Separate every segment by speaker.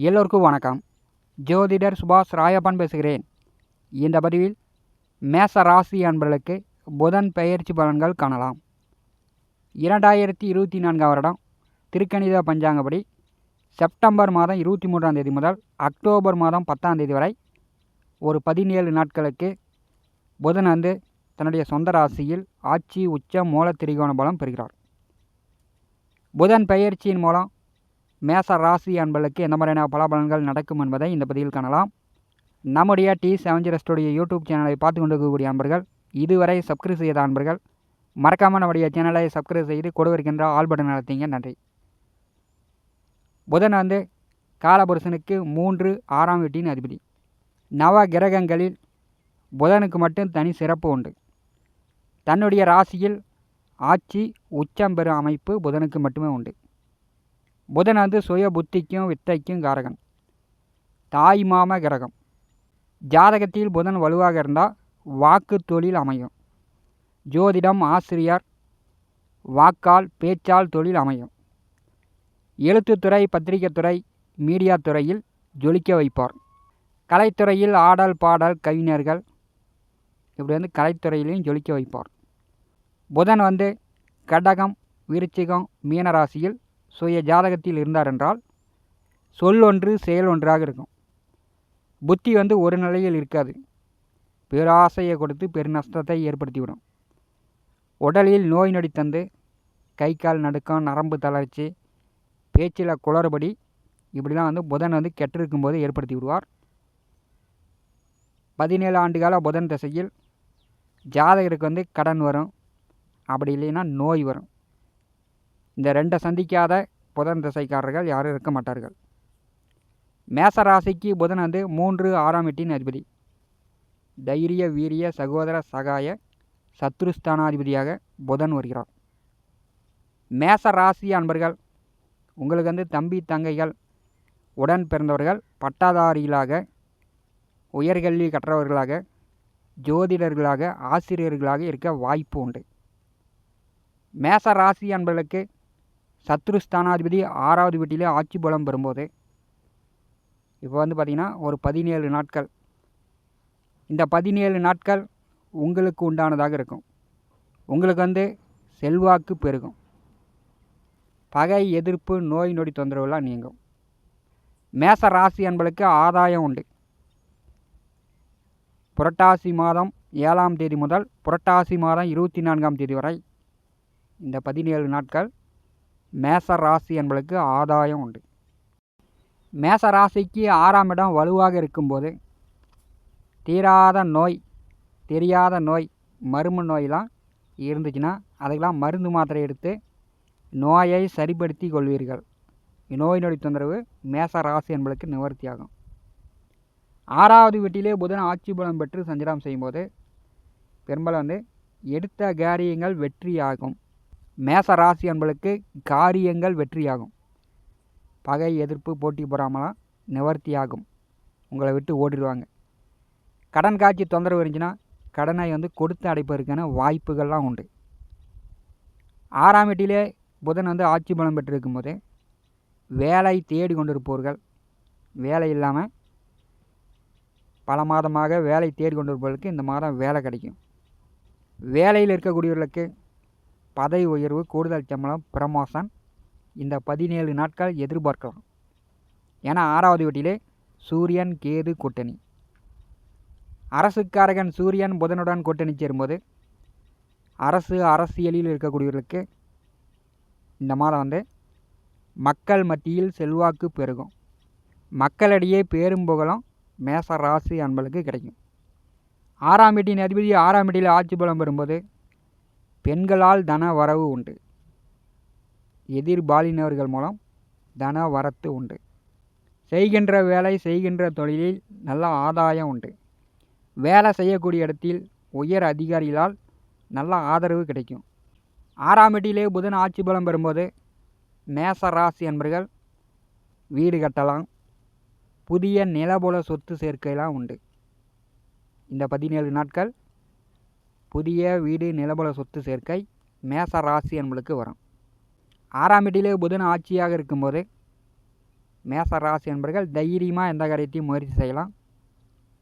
Speaker 1: எல்லோருக்கும் வணக்கம். ஜோதிடர் சுபாஷ் ராயப்பன் பேசுகிறேன். இந்த பதிவில் மேச ராசி அன்பர்களுக்கு புதன் பெயர்ச்சி பலன்கள் காணலாம். இரண்டாயிரத்தி இருபத்தி நான்காம் வருடம் திருக்கணித பஞ்சாங்கப்படி செப்டம்பர் மாதம் இருபத்தி மூன்றாம் தேதி முதல் அக்டோபர் மாதம் பத்தாம் தேதி வரை ஒரு பதினேழு நாட்களுக்கு புதன் வந்து தன்னுடைய சொந்த ராசியில் ஆட்சி உச்சம் மூல திரிகோண பலம் பெறுகிறார். புதன் பெயர்ச்சியின் மூலம் மேச ராசி அன்பர்களுக்கு எந்த மாதிரியான பலாபலன்கள் நடக்கும் என்பதை இந்த பதிவில் காணலாம். நம்முடைய டி செவஞ்சிரஸ்டுடைய யூடியூப் சேனலை பார்த்து கொண்டிருக்கக்கூடிய அன்பர்கள் இதுவரை சப்ஸ்கிரைப் செய்த அன்பர்கள் மறக்காமல் நம்முடைய சேனலை சப்ஸ்கிரைப் செய்து கொடுவிருக்கின்ற ஆல் பட்டன் நடத்திங்க நன்றி. புதன் வந்து காலபுருஷனுக்கு மூன்று ஆறாம் வீட்டின் அதிபதி. நவ கிரகங்களில் புதனுக்கு மட்டும் தனி சிறப்பு உண்டு. தன்னுடைய ராசியில் ஆட்சி உச்சம் பெறும் அமைப்பு புதனுக்கு மட்டுமே உண்டு. புதன் வந்து சுய புத்திக்கும் வித்தைக்கும் காரகன். தாய் மாம கிரகம். ஜாதகத்தில் புதன் வலுவாக இருந்தால் வாக்கு தொழில் அமையும். ஜோதிடம் ஆசிரியர். வாக்கால் பேச்சால் தொழில் அமையும். எழுத்துத்துறை பத்திரிகைத்துறை மீடியா துறையில் ஜொலிக்க வைப்பார். கலைத்துறையில் ஆடல் பாடல் கவிஞர்கள். இப்படி வந்து கலைத்துறையிலையும் ஜொலிக்க வைப்பார். புதன் வந்து கடகம் விருச்சிகம் மீனராசியில் சுய ஜாதகத்தில் இருந்தார் என்றால் சொல் ஒன்று செயல் ஒன்றாக இருக்கும். புத்தி வந்து ஒரு நிலையில் இருக்காது. பேராசையை கொடுத்து பெருநஷ்டத்தை ஏற்படுத்திவிடும். உடலில் நோய் நொடி தந்து கை கால் நடுக்கம் நரம்பு தளர்ச்சி பேச்சில் குளறுபடி இப்படிலாம் வந்து புதன் வந்து கெட்டிருக்கும் போது ஏற்படுத்தி விடுவார் பதினேழு ஆண்டுகால புதன் திசையில் ஜாதகருக்கு வந்து கடன் வரும். அப்படி இல்லைன்னா நோய் வரும். இந்த ரெண்டை சந்திக்காத புதன் திசைக்காரர்கள் யாரும் இருக்க மாட்டார்கள். மேச ராசிக்கு புதன் வந்து மூன்று ஆறாம் எட்டின் அதிபதி. தைரிய வீரிய சகோதர சகாய சத்ருஸ்தானாதிபதியாக புதன் வருகிறார். மேச ராசி அன்பர்கள் உங்களுக்கு வந்து தம்பி தங்கைகள் உடன் பிறந்தவர்கள் பட்டாதாரிகளாக உயர்கல்வி கற்றவர்களாக ஜோதிடர்களாக ஆசிரியர்களாக இருக்க வாய்ப்பு உண்டு. மேச ராசி அன்பர்களுக்கு சத்ருஸ்தானாதிபதி ஆறாவது வீட்டிலே ஆட்சி பலம் பெறும்போது இப்போ வந்து பார்த்திங்கன்னா ஒரு பதினேழு நாட்கள். இந்த பதினேழு நாட்கள் உங்களுக்கு உண்டானதாக இருக்கும். உங்களுக்கு வந்து செல்வாக்கு பெருகும். பகை எதிர்ப்பு நோய் நொடி தொந்தரவுலாம் நீங்கும். மேச ராசி அன்பளுக்கு ஆதாயம் உண்டு. புரட்டாசி மாதம் ஏழாம் தேதி முதல் புரட்டாசி மாதம் இருபத்தி நான்காம் தேதி வரை இந்த பதினேழு நாட்கள் மேச ராசி என்பதற்கு ஆதாயம் உண்டு. மேச ராசிக்கு ஆறாம் இடம் வலுவாக இருக்கும்போது தீராத நோய் தெரியாத நோய் மரும நோயெலாம் இருந்துச்சுன்னா அதுக்கெல்லாம் மருந்து மாத்திரை எடுத்து நோயை சரிப்படுத்தி கொள்வீர்கள். நோய் நொடி தொந்தரவு மேச ராசி என்பதற்கு நிவர்த்தியாகும். ஆறாவது வீட்டிலே புதன் ஆட்சி பலம் பெற்று சஞ்சாரம் செய்யும்போது பெரும்பாலும் வந்து எடுத்த காரியங்கள் வெற்றியாகும். மேச ராசி என்பளுக்கு காரியங்கள் வெற்றியாகும். பகை எதிர்ப்பு போட்டி போகாமலாம் நிவர்த்தியாகும். உங்களை விட்டு ஓடிடுவாங்க. கடன் காட்சி தொந்தரவு இருந்துச்சுன்னா கடனை வந்து கொடுத்து அடைப்பதற்கான வாய்ப்புகள்லாம் உண்டு. ஆறாம் வீட்டிலே புதன் வந்து ஆட்சி பலம் பெற்றிருக்கும் போது வேலை தேடி கொண்டிருப்பவர்கள் வேலை இல்லாமல் பல மாதமாக வேலை தேடி கொண்டிருப்பவர்களுக்கு இந்த மாதம் வேலை கிடைக்கும். வேலையில் இருக்கக்கூடியவர்களுக்கு பதவி உயர்வு கூடுதல் சம்பளம் ப்ரமோஷன். இந்த பதினேழு நாட்கள் எதிர்பார்க்கலாம். ஏன்னா ஆறாவது வீட்டிலே சூரியன் கேது கூட்டணி. அரசுக்காரகன் சூரியன் புதனுடன் கூட்டணி சேரும்போது அரசு அரசியலில் இருக்கக்கூடியவர்களுக்கு இந்த மாதம் வந்து மக்கள் மத்தியில் செல்வாக்கு பெருகும். மக்களிடையே பேரும் புகழும் மேச ராசி அன்பளுக்கு கிடைக்கும். ஆறாம் வீட்டின் அதிபதி ஆறாம் வீட்டில் ஆட்சி பலம் பெறும்போது பெண்களால் தன வரவு உண்டு. எதிர்பாலினவர்கள் மூலம் தன வரத்து உண்டு. செய்கின்ற வேலை செய்கின்ற தொழிலில் நல்ல ஆதாயம் உண்டு. வேலை செய்யக்கூடிய இடத்தில் உயர் அதிகாரிகளால் நல்ல ஆதரவு கிடைக்கும். ஆறாம் வீட்டிலே புதன் ஆட்சி பலம் பெறும்போது மேச ராசி என்பர்கள் வீடு கட்டலாம். புதிய நிலபுல சொத்து சேர்க்கையெல்லாம் உண்டு. இந்த பதினேழு நாட்கள் புதிய வீடு நிலபல சொத்து சேர்க்கை மேச ராசி என்பளுக்கு வரும். ஆறாம் வீட்டிலே புதன் ஆட்சியாக இருக்கும்போது மேச ராசி என்பர்கள் தைரியமாக எந்த காரியத்தையும் முயற்சி செய்யலாம்.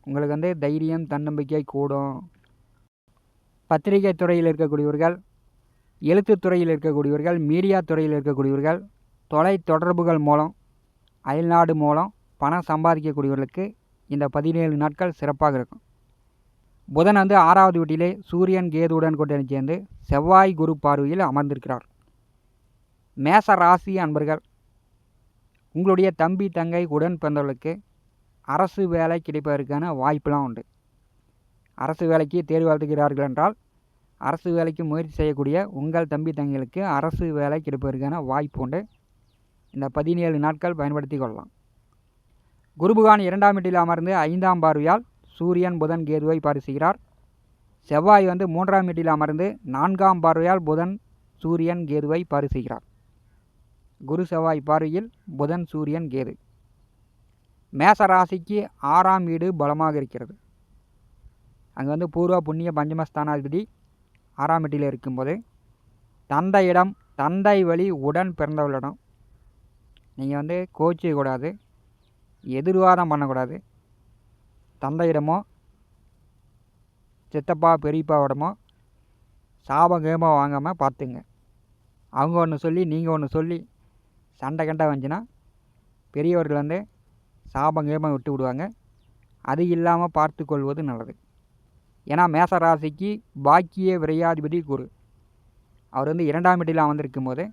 Speaker 1: உங்களுக்கு வந்து தைரியம் தன்னம்பிக்கை கூடும். பத்திரிகை துறையில் இருக்கக்கூடியவர்கள் எழுத்து துறையில் இருக்கக்கூடியவர்கள் மீடியா துறையில் இருக்கக்கூடியவர்கள் தொலை தொடர்புகள் மூலம் அயல்நாடு மூலம் பணம் சம்பாதிக்கக்கூடியவர்களுக்கு இந்த பதினேழு நாட்கள் சிறப்பாக இருக்கும். புதன் வந்து ஆறாவது வீட்டிலே சூரியன் கேதுவுடன் கூட்டணி சேர்ந்து செவ்வாய் குரு பார்வையில் அமர்ந்திருக்கிறார். மேச ராசி அன்பர்கள் உங்களுடைய தம்பி தங்கை உடன் பிறந்தவர்களுக்கு அரசு வேலை கிடைப்பதற்கான வாய்ப்பெலாம் உண்டு. அரசு வேலைக்கு தேர்வாழ்த்துகிறார்கள் என்றால் அரசு வேலைக்கு முயற்சி செய்யக்கூடிய உங்கள் தம்பி தங்கைகளுக்கு அரசு வேலை கிடைப்பதற்கான வாய்ப்பு உண்டு. இந்த பதினேழு நாட்கள் பயன்படுத்தி கொள்ளலாம். குருபகான் இரண்டாம் வீட்டில் அமர்ந்து ஐந்தாம் பார்வையால் சூரியன் புதன் கேதுவை பரிசுகிறார். செவ்வாய் வந்து மூன்றாம் வீட்டில் அமர்ந்து நான்காம் பார்வையால் புதன் சூரியன் கேதுவை பரிசுகிறார். குரு செவ்வாய் பார்வையில் புதன் சூரியன் கேது. மேச ராசிக்கு ஆறாம் வீடு பலமாக இருக்கிறது. அங்கே வந்து பூர்வ புண்ணிய பஞ்சமஸ்தானாதிபதி ஆறாம் வீட்டில் இருக்கும்போது தந்தையிடம் தந்தை வழி உடன் பிறந்தவர்களிடம் நீங்கள் வந்து கோச்சிக்கக்கூடாது எதிர்வாதம் பண்ணக்கூடாது தந்தையிடமோ சித்தப்பா பெரியப்பாவிடமோ சாபம் கேபம் வாங்காமல் பார்த்துங்க. அவங்க ஒன்று சொல்லி நீங்கள் ஒன்று சொல்லி சண்டை கண்டை வந்துச்சுன்னா பெரியவர்கள் வந்து சாபம் கேபம் விட்டு விடுவாங்க. அது இல்லாமல் பார்த்து கொள்வது நல்லது. ஏன்னா மேச ராசிக்கு பாக்கிய விரையாதிபதி குரு. அவர் வந்து இரண்டாம் வீட்டில் அமர்ந்திருக்கும் போது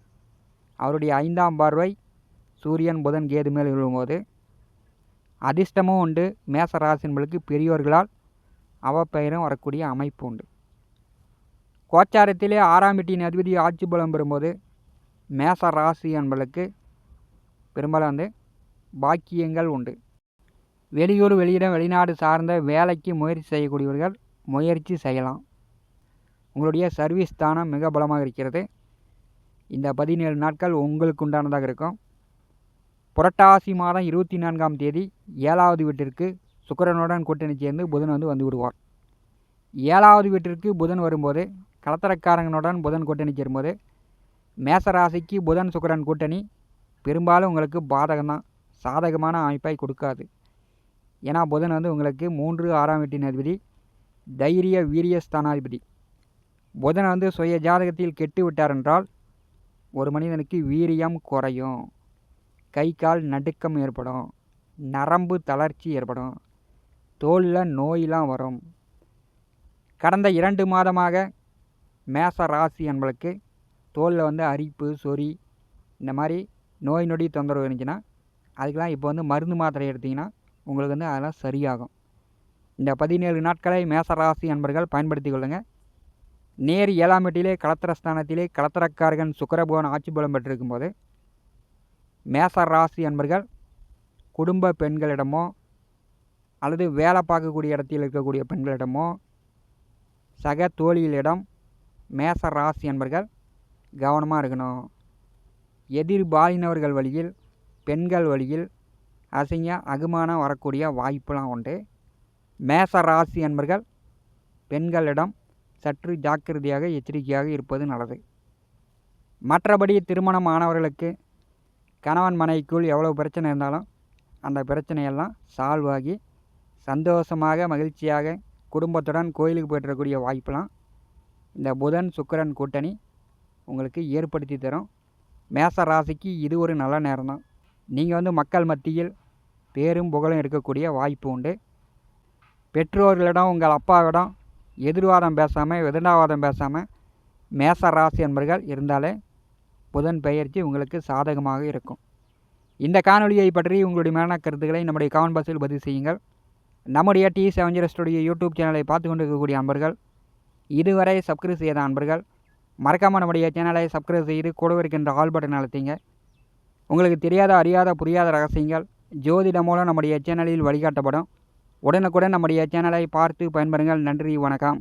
Speaker 1: அவருடைய ஐந்தாம் பார்வை சூரியன் புதன் கேது மேல் விழும்போது அதிர்ஷ்டமும் உண்டு. மேச என்பளுக்கு பெரியோர்களால் அவப்பெயரும் வரக்கூடிய அமைப்பு உண்டு. கோச்சாரத்திலே ஆறாம் வீட்டின் அதிபதி ஆட்சி பலம் பெறும்போது மேச ராசி என்பதற்கு பெரும்பாலும் வந்து பாக்கியங்கள் உண்டு. வெளியூர் வெளியிடம் வெளிநாடு சார்ந்த வேலைக்கு முயற்சி செய்யக்கூடியவர்கள் முயற்சி செய்யலாம். உங்களுடைய சர்வீஸ் ஸ்தானம் மிக பலமாக இருக்கிறது. இந்த பதினேழு நாட்கள் உங்களுக்கு உண்டானதாக இருக்கும். புரட்டாசி மாதம் இருபத்தி நான்காம் தேதி ஏழாவது வீட்டிற்கு சுக்கரனுடன் கூட்டணி சேர்ந்து புதன் வந்து வந்து விடுவார். ஏழாவது வீட்டிற்கு புதன் வரும்போது கலத்தரக்காரங்களுடன் புதன் கூட்டணி சேரும்போது மேசராசிக்கு புதன் சுக்கரன் கூட்டணி பெரும்பாலும் உங்களுக்கு பாதகம்தான் சாதகமான அமைப்பை கொடுக்காது. ஏன்னா புதன் வந்து உங்களுக்கு மூன்று ஆறாம் வீட்டின் அதிபதி தைரிய வீரிய ஸ்தானாதிபதி. புதன் வந்து சுய ஜாதகத்தில் கெட்டு விட்டார் என்றால் ஒரு மனிதனுக்கு வீரியம் குறையும். கை கால் நடுக்கம் ஏற்படும் நரம்பு தளர்ச்சி ஏற்படும் தோலில் நோயெலாம் வரும். கடந்த இரண்டு மாதமாக மேச ராசி என்பளுக்கு தோலில் வந்து அரிப்பு சொறி இந்த மாதிரி நோய் நொடி தொந்தரவு இருந்துச்சுன்னா அதுக்கெலாம் இப்போ வந்து மருந்து மாத்திரை எடுத்திங்கன்னா உங்களுக்கு வந்து அதெல்லாம் சரியாகும். இந்த பதினேழு நாட்களை மேசராசி அன்பர்கள் பயன்படுத்தி கொள்ளுங்கள் நேர் ஏழாம் வீட்டிலே கலத்திரஸ்தானத்திலே கலத்திரக்காரகன் சுக்கரபவன் ஆட்சி பலம் பெற்றிருக்கும் போது மேச ராசி அன்பர்கள் குடும்ப பெண்களிடமோ அல்லது வேலை பார்க்கக்கூடிய இடத்தில் இருக்கக்கூடிய பெண்களிடமோ சக தோழிகளிடம் மேச ராசி அன்பர்கள் கவனமாக இருக்கணும். எதிர்பாலினவர்கள் வழியில் பெண்கள் வழியில் அசிங்க அகுமானம் வரக்கூடிய வாய்ப்பெலாம் உண்டு. மேச ராசி அன்பர்கள் பெண்களிடம் சற்று ஜாக்கிரதையாக எச்சரிக்கையாக இருப்பது நல்லது. மற்றபடி திருமணமானவர்களுக்கு கணவன் மனைவிக்குள் எவ்வளோ பிரச்சனை இருந்தாலும் அந்த பிரச்சனையெல்லாம் சால்வ் ஆகி சந்தோஷமாக மகிழ்ச்சியாக குடும்பத்துடன் கோயிலுக்கு போய்ட்டுறக்கூடிய வாய்ப்பெலாம் இந்த புதன் சுக்கரன் கூட்டணி உங்களுக்கு ஏற்படுத்தி தரும். மேச ராசிக்கு இது ஒரு நல்ல நேரம் தான் நீங்கள் வந்து மக்கள் மத்தியில் பேரும் புகழும் இருக்கக்கூடிய வாய்ப்பு உண்டு. பெற்றோர்களிடம் உங்கள் அப்பாவிடம் எதிர்வாதம் பேசாமல் எதிர்வாதம் பேசாமல் மேச ராசி என்பர்கள் இருந்தாலே புதன் பெயர்ச்சி உங்களுக்கு சாதகமாக இருக்கும். இந்த காணொலியை பற்றி உங்களுடைய மேலான கருத்துக்களை நம்முடைய கமெண்ட் பாக்ஸில் பதிவு செய்யுங்கள். நம்முடைய டி செவன் ஸ்டுடியோ யூடியூப் சேனலை பார்த்து கொண்டு இருக்கக்கூடிய அன்பர்கள் இதுவரை சப்ஸ்கிரைப் செய்த அன்பர்கள் மறக்காமல் நம்முடைய சேனலை சப்ஸ்கிரைப் செய்து கூட இருக்கின்ற ஆல் பட்டன் அழுத்திங்க. உங்களுக்கு தெரியாத அறியாத புரியாத ரகசியங்கள் ஜோதிட மூலம் நம்முடைய சேனலில் வழிகாட்டப்படும். உடனுக்குடன் நம்முடைய சேனலை பார்த்து பயன்பெறுங்கள். நன்றி வணக்கம்.